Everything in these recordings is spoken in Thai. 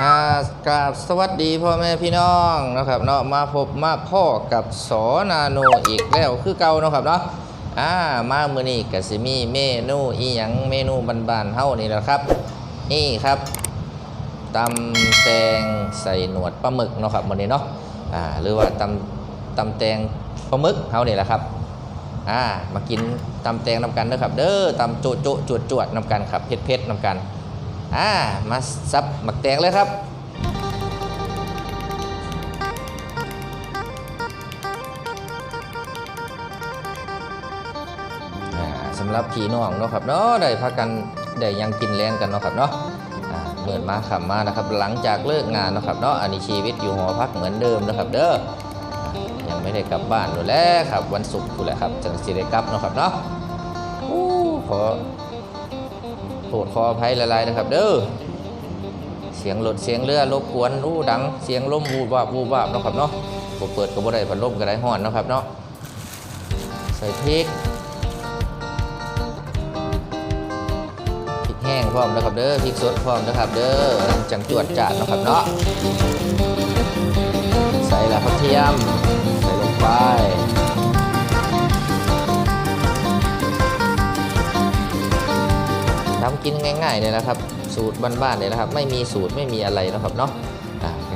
อ่ากราบสวัสดีพ่อแม่พี่น้องนะครับเนาะมาพบมาพ่อกับสอนาโนอีกแล้วคือเก่าเนาะครับเนาะอ่ามาเมื้อนี้ก็สิมีเมนูอีหยังเมนูบานๆเฮานี่แหละครับ นี่ครับตำแตงใส่หนวดปลาหมึกเนาะครับมื้อนี้เนาะอ่าหรือว่าตำตำแตงปลาหมึกเฮานี่แหละครับอ่ามากินตำแตงนำกันเด้อครับ เด้อตำโจโจจวดจวดนำกันครับเผ็ดเผ็ดนำกัน อ่ามาซับหมักแตงเลยครับสำหรับพี่น้องเนาะครับเนาะได้พักกันได้ยังกินแรงกันเนาะครับเนาะเหมือนมาขำมานะครับ หลังจากเลิกงานเนาะครับเนาะอันนี้ชีวิตอยู่หอพักเหมือนเดิมนะครับเด้อยังไม่ได้กลับบ้านอยู่แล้วครับ วันศุกร์อยู่แหละครับจังสิได้กลับเนาะครับเนาะโอ้ขอ โปรดขออภัยหลายๆนะครับ เด้อเสียงรถเสียงเรือรบกวนอู้ดังเสียงลมวูบวาบวูบวาบนะครับเนาะบ่เปิดก็บ่ได้พัดลมก็ได้ฮ้อนนะครับเนาะใส่พริกพริกแห้งพร้อมนะครับเด้อพริกสดพร้อมนะครับเด้อจังจวดจาดนะครับเนาะใส่ละกระเทียมใส่ลงไป ทำกินง่ายๆเลยนะครับ สูตรบ้านๆเลยนะครับ ไม่มีสูตรไม่มีอะไรนะครับเนาะ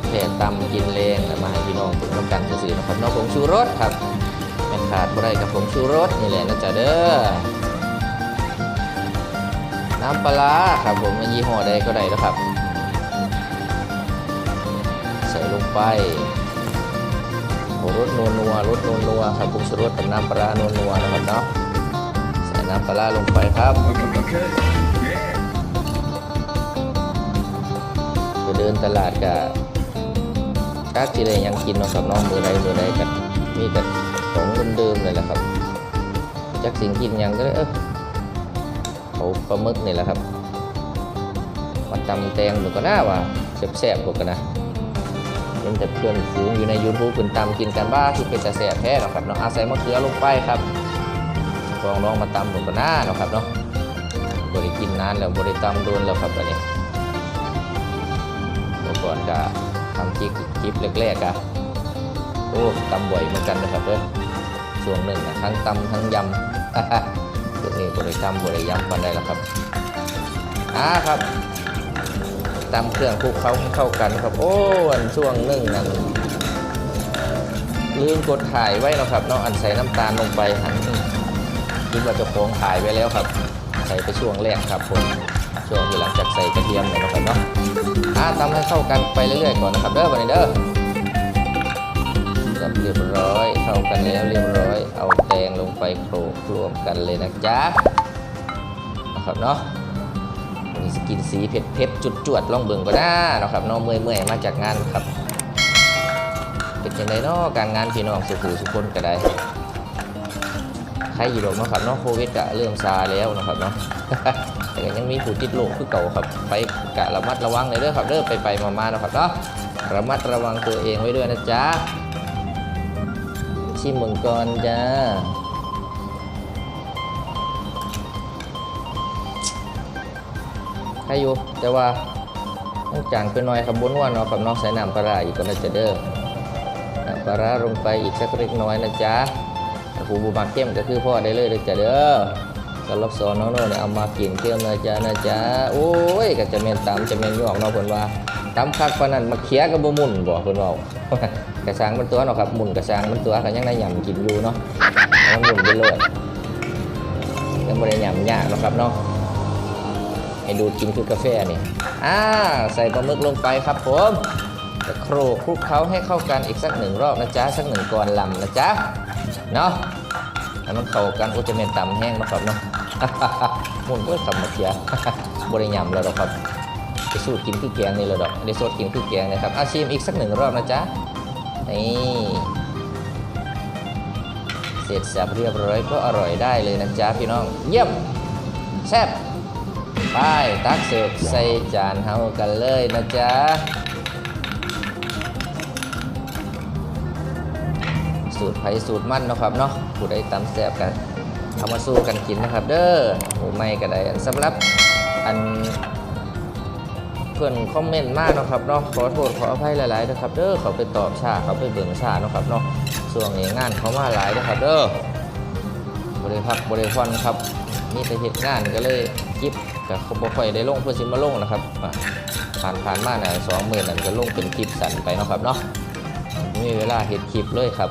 แค่ตำกินเลงแล้วมาให้พี่น้องฝึกน้ำกันซื่อนะครับเนาะผงชูรสครับไม่ขาดบ่ได้กับผงชูรสนี่แหละนะจ๊ะเด้อน้ำปลาครับผมยี่ห้อใดก็ได้แล้วครับ ใส่ลงไปโอ้รสนัวนัวรสนัวนัวครับผงชูรสกับน้ำปลานัวนัวนะครับเนาะ น้ำปลาลงไปครับไปเดินตลาดกับกักที่ใดยังกินเนาะครับน้องมือใดมือใดกันมีแต่ของเดิมๆเลยแหละครับจักสิ่งกินยังก็ได้เออเขาปลาหมึกนี่แหละครับมาตำแตงหนูก็น่าว่าแซ่บๆกว่ากันนะเป็นแต่เพื่อนฝูงอยู่ใน YouTube คุณตำกินกันบ้าที่เป็นแต่แซ่บแท้เนาะครับเนาะอาศัยมะเขือลงไปครับ ลองลองมาตำหนูก็น่าเนาะครับเนาะบริกินนานแล้วบริตำโดนแล้วครับอันนี้เมื่อก่อนก็ทำคลิปคลิปแรกๆอะโอ้ตำบ่อยเหมือนกันนะครับเด้อช่วงหนึ่งนะทั้งตำทั้งยำพวนี้บริกรรมบริยำกันได้แล้วครับอ่าครับตามเครื่องคลุกเขาเข้ากันครับ โอ้อันช่วงหนึ่งนั้นลืมกดถ่ายไว้นะครับเนาะอันใส่น้ำตาลลงไปหัน คิดว่าจะโค้งถ่ายไว้แล้วครับ ใส่ไปช่วงแรกครับผมช่วงที่หลังจากใส่กระเทียมเนี่ยนะครับเนาะอ่าตำให้เข้ากันไปเรื่อยๆก่อนนะครับเด้อวันนี้เด้อเรียบร้อยเข้ากันแล้วเรียบร้อย เอาแตงลงไปโขลกรวมกันเลยนะจ๊ะนะครับเนาะมีสกินสีเผ็ดเผ็ดจุดจวดๆลองเบิ่งก็ได้นะครับนาะเมื่อยเมื่อยๆมาจากงานครับ เป็นยังไงเนาะการงานพี่น้องสุขุสุขคนก็ได้ รอยู่ดอกนาะครับเนาะโควิดกะเริ่มซาแล้วนะครับเนาะแต่ยังมีผู้ติดโรคคือเก่าครับ ไปกะระมัดระวังเลยเด้อครับเด้อไปไปมาๆนะครับเนาะระมัดระวังตัวเองไว้ด้วยนะจ๊ะชิมเมืองก่อนจ้าใครอยู่แต่ว่าต้องจางไปหน่อยครับบนว่าเนาะครับเนาะใส่น้ำปลาอีกก็น่าจะเด้อน้ำปลาร้าลงไปอีกสักเล็กน้อยนะจ๊ะ กูบุมักเข้มก็คือพ่อได้เลยเด้อจ้ะเด้อสำหรับสอนน้องโน่เนี่ยเอามากินเข้มนะจ๊ะนะจ๊ะโอ้ยก็จะเมนตามจะเมนยอกเนาะเพิ่นว่าตามคักปานนั้นมาเคียก็บ่มุนบ่เพิ่นเว้ากระซังมันตัวเนาะครับมุนกระซังมันตัวก็ยังได้หย่ำกินอยู่เนาะมันหมุนไปเลยยังบ่ได้หย่ำยากเนาะครับเนาะให้ดูกินคือกาแฟนี่อ่าใส่ปลาหมึกลงไปครับผมจะโครกคลุกเคล้าให้เข้ากันอีกสักหนึ่งรอบนะจ๊ะสักหนึ่งกรลำนะจ๊ะเนาะ ให้มันเข้ากันโอจะเป็นตำแห้งเนาะครับเนาะมุนก็สับมาเทียบริยำแล้วหรอครับไปสูตรกินคือแกงนี่เลยดอกได้สดกินคือแกงนะครับอาชิมอีกสักหนึ่งรอบนะจ๊ะนี่เสร็จสับเรียบร้อยก็อร่อยได้เลยนะจ๊ะพี่น้องเยี่ยมแซ่บไปตักเสิร์ฟใส่จานเฮากันเลยนะจ๊ะ สูตรไผ่สูตรมั่นนะครับเนาะผู้ใดตำแซ่บกันเอามาสู้กันกินนะครับ เด้อหมูไม่ก็ได้อันสำหรับอันทพิ่อนคอมเมนต์มาเนะครับเนาะขอโทษขออภัยหลายๆนะครับเด้อเขาไปตอบชาเขาไปเบิ่งชาเนาะครับเนาะช่วนี้งานเขามาหลายนะครับเด้อบริพักบริพรครับมีแต่เหตุงานก็เลยจิบกับเขาบ่ค่อยได้ลงเพื่อสิมาลงนะครับผ่านผ่านมาเนี่ยสองหมื่นนั่นก็ลงเป็นคลิปสั่นไปนะครับเนาะม่มีเวลาเห็ดคลิปเลยครับ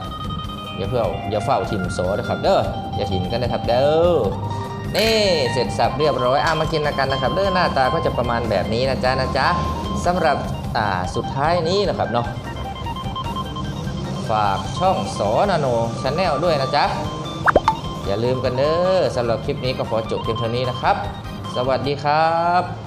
อย่าเพื่ออย่าเฝ้าถิมโสนะครับเด้ออย่าถิมกันนะครับเด้อนี่เสร็จสับเรียบร้อยอะมากินกันนะครับเด้อหน้าตาก็จะประมาณแบบนี้นะจ๊ะนะจ๊ะสำหรับอ่าสุดท้ายนี้นะครับเนาะฝากช่องสอนาโนชาแนลด้วยนะจ๊ะอย่าลืมกันเด้อสำหรับคลิปนี้ก็ขอจบเพียงเท่านี้นะครับ สวัสดีครับ